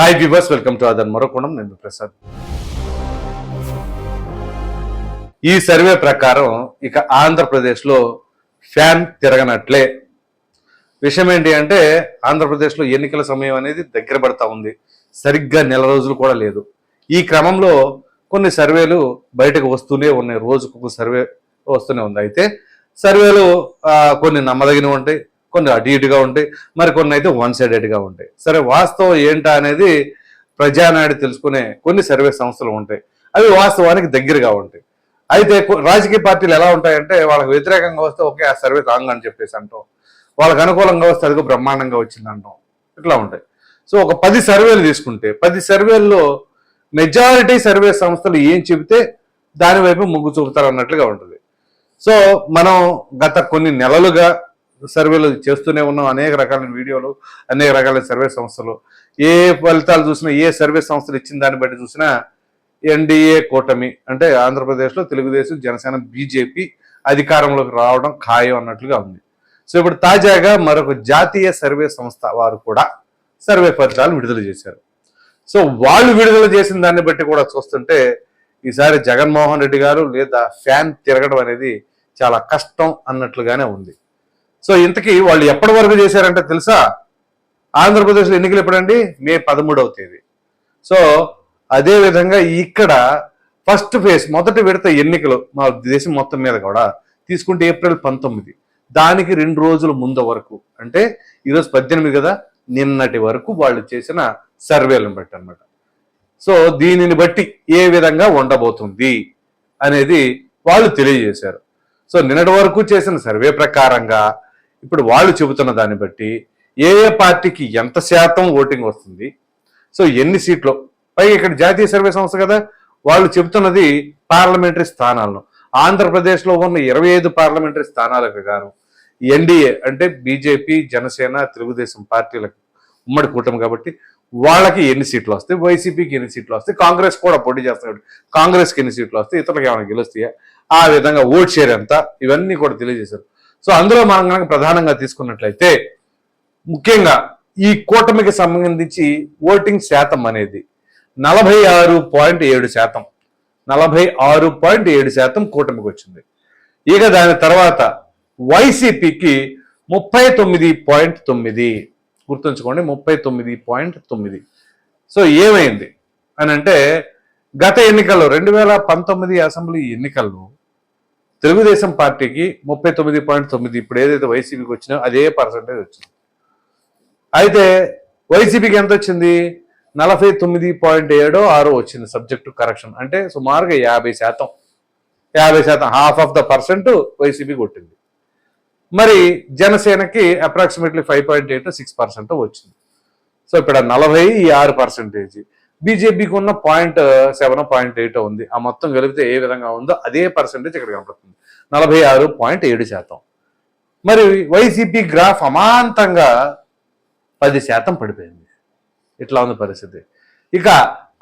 Hi viewers welcome to other మరొకోణం నేను ప్రసాద్ ఈ survey ప్రకారం ఇక ఆంధ్రప్రదేశ్లో ఫ్యాన్ తిరగనట్లే. విషయం ఏంటి అంటే ఆంధ్రప్రదేశ్లో ఎన్నికల సమయం అనేది దగ్గర పడతా ఉంది. సరిగ్గా నెల రోజులు కూడా లేదు. ఈ క్రమంలో కొన్ని సర్వేలు బయటకు వస్తూనే ఉన్నాయి. రోజుకు సర్వే వస్తూనే ఉంది. అయితే సర్వేలు కొన్ని నమ్మదగినవి ఉంటాయి. కొన్ని అటు ఇటుగా ఉంటాయి మరి కొన్ని అయితే వన్ సైడెడ్గా ఉంటాయి. సరే వాస్తవం ఏంటా అనేది ప్రజానాడు తెలుసుకునే కొన్ని సర్వే సంస్థలు ఉంటాయి. అవి వాస్తవానికి దగ్గరగా ఉంటాయి. అయితే రాజకీయ పార్టీలు ఎలా ఉంటాయంటే వాళ్ళకి వ్యతిరేకంగా వస్తే ఓకే ఆ సర్వే రాంగ్ అని చెప్పేసి అంటాం. వాళ్ళకి అనుకూలంగా వస్తే అదిగో బ్రహ్మాండంగా వచ్చింది అంటాం. ఇట్లా ఉంటాయి. సో ఒక పది సర్వేలు తీసుకుంటే పది సర్వేల్లో మెజారిటీ సర్వే సంస్థలు ఏం చెబితే దాని వైపు మొగ్గు చూపుతారు అన్నట్లుగా ఉంటుంది. సో మనం గత కొన్ని నెలలుగా సర్వేలు చేస్తూనే ఉన్నాం. అనేక రకాలైన వీడియోలు అనేక రకాల సర్వే సంస్థలు. ఏ ఫలితాలు చూసినా ఏ సర్వే సంస్థలు ఇచ్చిన దాన్ని బట్టి చూసినా ఎన్డీఏ కూటమి అంటే ఆంధ్రప్రదేశ్లో తెలుగుదేశం జనసేన బీజేపీ అధికారంలోకి రావడం ఖాయం అన్నట్లుగా ఉంది. సో ఇప్పుడు తాజాగా మరొక జాతీయ సర్వే సంస్థ వారు కూడా సర్వే ఫలితాలు విడుదల చేశారు. సో వాళ్ళు విడుదల చేసిన దాన్ని బట్టి కూడా చూస్తుంటే ఈసారి జగన్మోహన్ రెడ్డి గారు లేదా ఫ్యాన్ తిరగడం అనేది చాలా కష్టం అన్నట్లుగానే ఉంది. సో ఇంతకీ వాళ్ళు ఎప్పటి వరకు చేశారంటే తెలుసా? ఆంధ్రప్రదేశ్లో ఎన్నికలు ఎప్పుడండి? మే పదమూడవ తేదీ. సో అదే విధంగా ఇక్కడ ఫస్ట్ ఫేజ్ మొదటి విడత ఎన్నికలు మా దేశం మొత్తం మీద కూడా తీసుకుంటే ఏప్రిల్ పంతొమ్మిది. దానికి రెండు రోజుల ముందు వరకు. అంటే ఈరోజు పద్దెనిమిది కదా? నిన్నటి వరకు వాళ్ళు చేసిన సర్వేలను బట్టి అన్నమాట. సో దీనిని బట్టి ఏ విధంగా ఉండబోతుంది అనేది వాళ్ళు తెలియజేశారు. సో నిన్నటి వరకు చేసిన సర్వే ప్రకారంగా ఇప్పుడు వాళ్ళు చెబుతున్న దాన్ని బట్టి ఏ ఏ పార్టీకి ఎంత శాతం ఓటింగ్ వస్తుంది? సో ఎన్ని సీట్లు? పైగా ఇక్కడ జాతీయ సర్వే సంస్థ కదా వాళ్ళు చెబుతున్నది పార్లమెంటరీ స్థానాలను. ఆంధ్రప్రదేశ్లో ఉన్న ఇరవై ఐదు పార్లమెంటరీ స్థానాలకు గాను ఎన్డీఏ అంటే బీజేపీ జనసేన తెలుగుదేశం పార్టీలకు ఉమ్మడి కూటమి కాబట్టి వాళ్ళకి ఎన్ని సీట్లు వస్తాయి? వైసీపీకి ఎన్ని సీట్లు వస్తాయి? కాంగ్రెస్ కూడా పోటీ చేస్తాడు కాంగ్రెస్కి ఎన్ని సీట్లు వస్తాయి? ఇతరులకు ఏమైనా గెలుస్తాయా? ఆ విధంగా ఓట్ షేర్ ఎంత? ఇవన్నీ కూడా తెలియజేశారు. సో అందులో మనం కనుక ప్రధానంగా తీసుకున్నట్లయితే ముఖ్యంగా ఈ కూటమికి సంబంధించి ఓటింగ్ శాతం అనేది నలభై ఆరు పాయింట్ ఏడు శాతం నలభై ఆరు పాయింట్ ఏడు శాతం కూటమికి వచ్చింది. ఇక దాని తర్వాత వైసీపీకి ముప్పై తొమ్మిది పాయింట్ తొమ్మిది గుర్తుంచుకోండి ముప్పై తొమ్మిది పాయింట్ తొమ్మిది. సో ఏమైంది? అని అంటే గత ఎన్నికల్లో రెండు వేల పంతొమ్మిది అసెంబ్లీ ఎన్నికల్లో తెలుగుదేశం పార్టీకి ముప్పై తొమ్మిది పాయింట్ తొమ్మిది ఇప్పుడు ఏదైతే వైసీపీకి వచ్చినా అదే పర్సంటేజ్ వచ్చింది. అయితే వైసీపీకి ఎంత వచ్చింది? నలభై తొమ్మిది పాయింట్ ఏడో ఆరో వచ్చింది సబ్జెక్టు కరెక్షన్ అంటే సుమారుగా యాభై శాతం. యాభై శాతం half of the percent YCP కొట్టింది. మరి జనసేనకి approximately five point eight six percent వచ్చింది. సో ఇక్కడ నలభై ఈ ఆరు పర్సెంటేజ్ బీజేపీకి ఉన్న పాయింట్ సెవెన్ పాయింట్ ఎయిట్ ఉంది. ఆ మొత్తం కలిపితే ఏ విధంగా ఉందో అదే పర్సంటేజ్ ఇక్కడ కనపడుతుంది. నలభై ఆరు పాయింట్ ఏడు శాతం. మరి వైసీపీ గ్రాఫ్ అమాంతంగా పది శాతం పడిపోయింది. ఇట్లా ఉంది పరిస్థితి. ఇక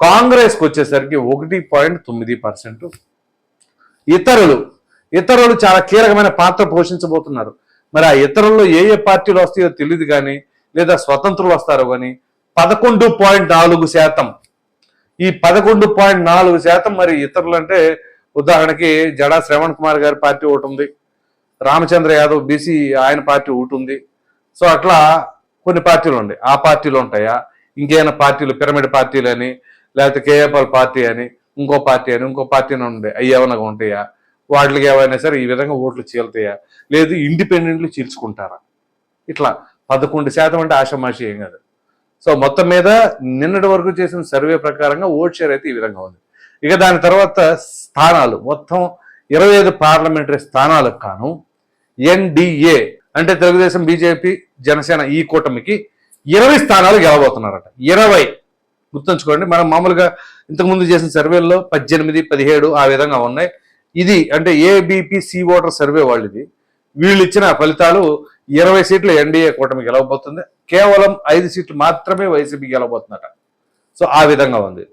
కాంగ్రెస్కి వచ్చేసరికి ఒకటి పాయింట్ తొమ్మిది పర్సెంట్. ఇతరులు ఇతరులు చాలా కీలకమైన పాత్ర పోషించబోతున్నారు. మరి ఆ ఇతరుల్లో ఏ ఏ పార్టీలు వస్తాయో తెలియదు కానీ లేదా స్వతంత్రులు వస్తారో కానీ పదకొండు పాయింట్ నాలుగు శాతం ఈ పదకొండు పాయింట్ నాలుగు శాతం మరి ఇతరులు అంటే ఉదాహరణకి జడా శ్రవణ్ కుమార్ గారి పార్టీ ఒకటి ఉంది రామచంద్ర యాదవ్ బీసీ ఆయన పార్టీ ఒకటి ఉంది. సో అట్లా కొన్ని పార్టీలు ఉన్నాయి. ఆ పార్టీలు ఉంటాయా? ఇంకేమైనా పార్టీలు పిరమిడ్ పార్టీలు అని లేకపోతే కేఏపల్ పార్టీ అని ఇంకో పార్టీ అని ఇంకో పార్టీ అని ఉండే అవి ఏమైనా ఉంటాయా? వాటికి ఏమైనా సరే ఈ విధంగా ఓట్లు చీలుతాయా? లేదు ఇండిపెండెంట్లు చీల్చుకుంటారా? ఇట్లా పదకొండు శాతం అంటే ఆషమాషి ఏం కాదు. సో మొత్తం మీద నిన్నటి వరకు చేసిన సర్వే ప్రకారంగా ఓట్ షేర్ అయితే ఈ విధంగా ఉంది. ఇక దాని తర్వాత స్థానాలు. మొత్తం ఇరవై ఐదు పార్లమెంటరీ స్థానాలకు కాను ఎన్డిఏ అంటే తెలుగుదేశం బీజేపీ జనసేన ఈ కూటమికి ఇరవై స్థానాలు గెలబోతున్నారట ఇరవై. గుర్తుంచుకోండి మనం మామూలుగా ఇంతకుముందు చేసిన సర్వేల్లో పద్దెనిమిది పదిహేడు ఆ విధంగా ఉన్నాయి. ఇది అంటే ఏబిపి సి ఓటర్ సర్వే వాళ్ళది. వీళ్ళు ఇచ్చిన ఫలితాలు ఇరవై సీట్లు ఎన్డీఏ కూటమి గెలవబోతుంది. కేవలం ఐదు సీట్లు మాత్రమే వైసీపీ గెలవబోతుందట. సో ఆ విధంగా ఉంది.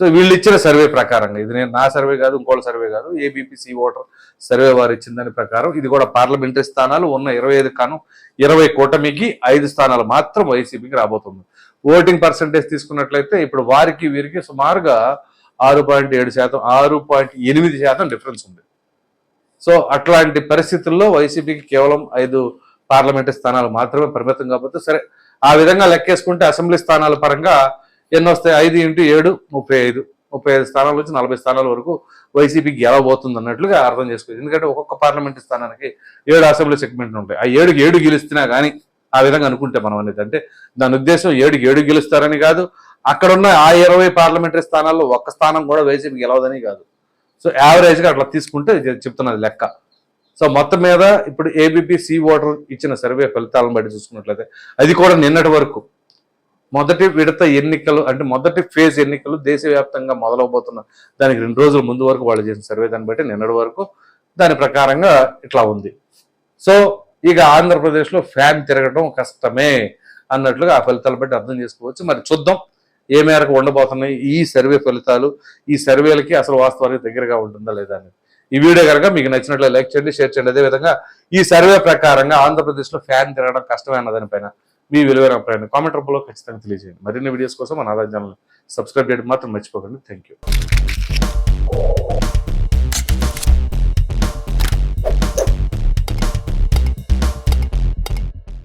సో వీళ్ళు ఇచ్చిన సర్వే ప్రకారంగా ఇది నేను నా సర్వే కాదు ఇంకోళ్ళ సర్వే కాదు ఏబిపిసి ఓటర్ సర్వే వారు ఇచ్చిన దాని ప్రకారం ఇది కూడా పార్లమెంటరీ స్థానాలు ఉన్న ఇరవై ఐదు కాను ఇరవై కూటమికి ఐదు స్థానాలు మాత్రం వైసీపీకి రాబోతుంది. ఓటింగ్ పర్సంటేజ్ తీసుకున్నట్లయితే ఇప్పుడు వారికి వీరికి సుమారుగా ఆరు పాయింట్ ఏడు శాతం ఆరు పాయింట్ ఎనిమిది శాతం డిఫరెన్స్ ఉంది. సో అట్లాంటి పరిస్థితుల్లో వైసీపీకి కేవలం ఐదు పార్లమెంటు స్థానాలు మాత్రమే పరిమితం కాకపోతే సరే ఆ విధంగా లెక్కేసుకుంటే అసెంబ్లీ స్థానాల పరంగా ఎన్ని వస్తాయి? ఐదు ఇంటూ ఏడు ముప్పై ఐదు. ముప్పై ఐదు స్థానాల నుంచి నలభై స్థానాల వరకు వైసీపీకి గెలవబోతుంది అన్నట్లుగా అర్థం చేసుకోవచ్చు. ఎందుకంటే ఒక్కొక్క పార్లమెంటు స్థానానికి ఏడు అసెంబ్లీ సెగ్మెంట్లు ఉంటాయి. ఆ ఏడుకి ఏడు గెలుస్తున్నా కానీ ఆ విధంగా అనుకుంటే మనం అనేది. అంటే దాని ఉద్దేశం ఏడుకి ఏడు గెలుస్తారని కాదు అక్కడున్న ఆ ఇరవై పార్లమెంటరీ స్థానాల్లో ఒక్క స్థానం కూడా వైసీపీ గెలవదని కాదు. సో యావరేజ్గా అట్లా తీసుకుంటే చెప్తున్నది లెక్క. సో మొత్తం మీద ఇప్పుడు ఏబిపి సీ ఓటర్ ఇచ్చిన సర్వే ఫలితాలను బట్టి చూసుకున్నట్లయితే అది కూడా నిన్నటి వరకు మొదటి విడత ఎన్నికలు అంటే మొదటి ఫేజ్ ఎన్నికలు దేశవ్యాప్తంగా మొదలవబోతున్న దానికి రెండు రోజుల ముందు వరకు వాళ్ళు చేసిన సర్వే దాన్ని బట్టి నిన్నటి వరకు దాని ప్రకారంగా ఇట్లా ఉంది. సో ఇక ఆంధ్రప్రదేశ్లో ఫ్యాన్ తిరగడం కష్టమే అన్నట్లుగా ఆ ఫలితాలు బట్టి అర్థం చేసుకోవచ్చు. మరి చూద్దాం ఏ మేరకు ఉండబోతున్నాయి ఈ సర్వే ఫలితాలు ఈ సర్వేలకి అసలు వాస్తవానికి దగ్గరగా ఉంటుందా లేదా అని ఈ వీడియో కనుక మీకు నచ్చినట్లు లైక్ చేయండి షేర్ చేయండి. అదేవిధంగా ఈ సర్వే ప్రకారంగా ఆంధ్రప్రదేశ్లో ఫ్యాన్ తిరగడం కష్టమే దానిపైన మీ విలువైన అభిప్రాయాన్ని కామెంట్ రూపంలో ఖచ్చితంగా తెలియజేయండి. మరిన్ని వీడియోస్ కోసం మన ఆదాయం ఛానల్ సబ్స్క్రైబ్ చేయడం మాత్రం మర్చిపోకండి. Thank you